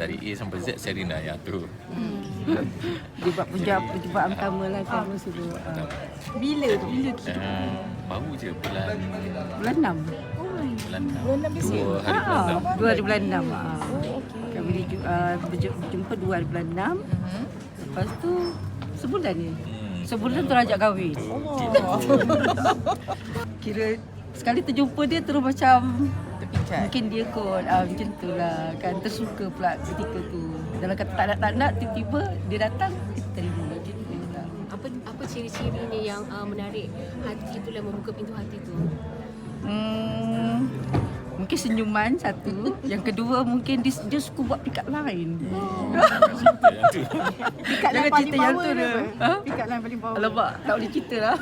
Dari A sampai Z Serina yang tu. Dia buat penjawab perjumpaan pertama lah kan masa tu. Ah. Bila tu? Bila tu? Uh, baru je bulan Bulan 6. bulan Bulan enam this year? dua hari bulan enam. Ah, dua hari bulan 6. Ah. Oh, okey. Kami uh, berju- berjumpa dua hari bulan 6. Mhm. Lepas tu sebulan ni. Hmm. Sebulan tu rajak kahwin. Oh. Kira sekali terjumpa dia terus macam Terpikat. mungkin dia kot ah, macam tu lah kan tersuka pula ketika tu dalam kata tak nak tak nak tiba-tiba dia datang kita terima lah. apa apa ciri-cirinya yang uh, menarik hati tu lah membuka pintu hati tu hmm, mungkin senyuman satu yang kedua mungkin dia, dia suka buat pick up line. Pikat Jangan yang paling cerita yang bawah tu tu dia. apa? Ha? Pikat yang paling bawah. alamak tak boleh cerita lah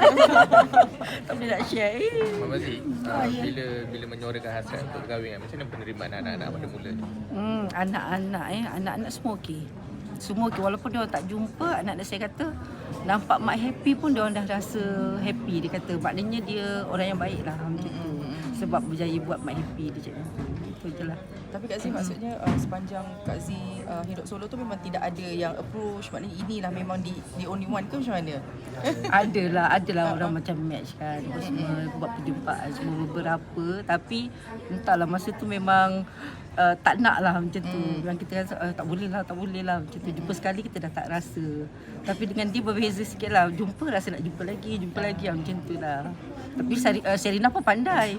tak boleh nak share eh. Mak Mazik, uh, bila bila menyuarakan hasrat untuk berkahwin macam mana penerimaan anak-anak pada mula? Hmm, anak-anak eh, anak-anak semua okey. Semua okey walaupun dia orang tak jumpa, anak-anak saya kata nampak mak happy pun dia orang dah rasa happy dia kata. Maknanya dia orang yang baik lah macam tu. Sebab berjaya buat mak happy dia cakap. Itu je lah. Tapi Kak Z maksudnya uh, sepanjang Kak Z uh, hidup solo tu memang tidak ada yang approach maknanya inilah memang di the only one ke macam mana? Adalah, adalah orang macam match kan. Apa semua buat perjumpaan semua beberapa tapi entahlah masa tu memang uh, tak nak lah macam tu. Memang kita rasa uh, tak boleh lah, tak boleh lah macam tu. Jumpa sekali kita dah tak rasa. Tapi dengan dia berbeza sikit lah. Jumpa rasa nak jumpa lagi, jumpa lagi lah macam tu lah. Tapi Sari, uh, Serina pun pandai.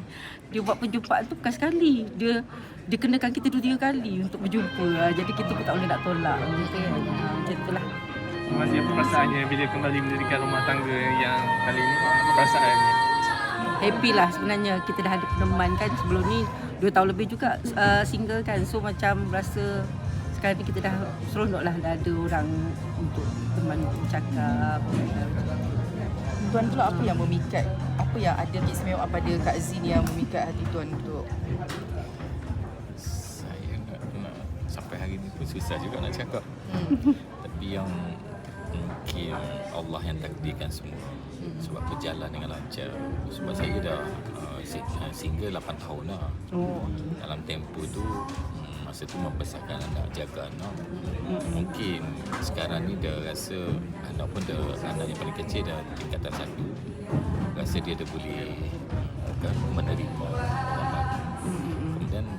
Dia buat perjumpaan tu bukan sekali. Dia dia kenakan kita dua tiga kali untuk berjumpa. Uh, jadi kita pun tak boleh nak tolak. Macam tu kan. Macam tu lah. Masih apa perasaannya bila kembali mendirikan rumah tangga yang kali ini? Apa perasaannya? happy lah sebenarnya kita dah ada peneman kan sebelum ni 2 tahun lebih juga uh, single kan so macam rasa sekarang ni kita dah seronok lah dah ada orang untuk teman untuk bercakap Tuan pula apa yang memikat? Apa yang ada keistimewaan pada Kak Z ni yang memikat hati tuan untuk sampai hari ni pun susah juga nak cakap. hmm. Tapi yang mungkin Allah yang takdirkan semua. Sebab berjalan dengan lancar. Sebab saya dah uh, uh, single 8 tahun lah. oh Dalam tempoh tu mm, masa tu membesarkan anak, jaga anak. Mungkin sekarang ni dah rasa anak pun dah anak yang paling kecil dah tingkatan satu. Rasa dia dah boleh menerima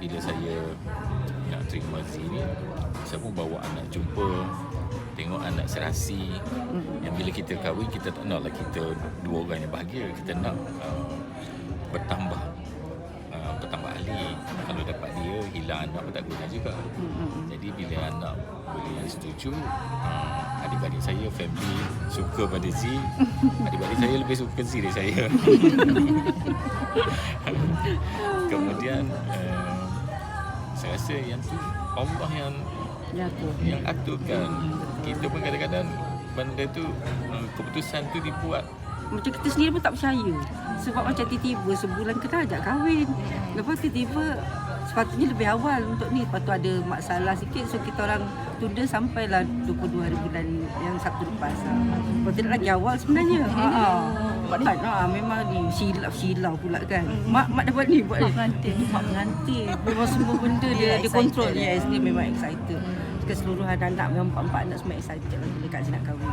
bila saya nak terima sini, saya pun bawa anak jumpa tengok anak serasi. Yang bila kita kahwin kita tak nak lah kita dua orang yang bahagia. Kita nak uh, bertambah uh, bertambah ahli. Kalau dapat dia hilang anak pun tak guna juga. Jadi bila anak boleh setuju uh, adik-adik saya family suka pada Z adik-adik saya lebih suka Z dari saya. Kemudian uh, saya rasa yang tu Allah yang ya tu yang aturkan kita pun kadang-kadang benda tu uh, keputusan tu dibuat. Macam kita sendiri pun tak percaya. Sebab macam tiba-tiba sebulan kita ajak kahwin. Lepas tiba-tiba sepatutnya lebih awal untuk ni. Lepas tu ada masalah sikit. So kita orang tunda sampailah 22 hari bulan yang Sabtu lepas. Kalau tidak lagi awal sebenarnya. Ha tak ha, memang ni silau silau pula kan. Mak mak dapat ni buat mak pengantin. Mak pengantin. Memang semua benda dia Dia dia control. excited. yes dia memang excited. Keseluruhan anak memang empat-empat anak semua excited lah bila Kak Zee nak kahwin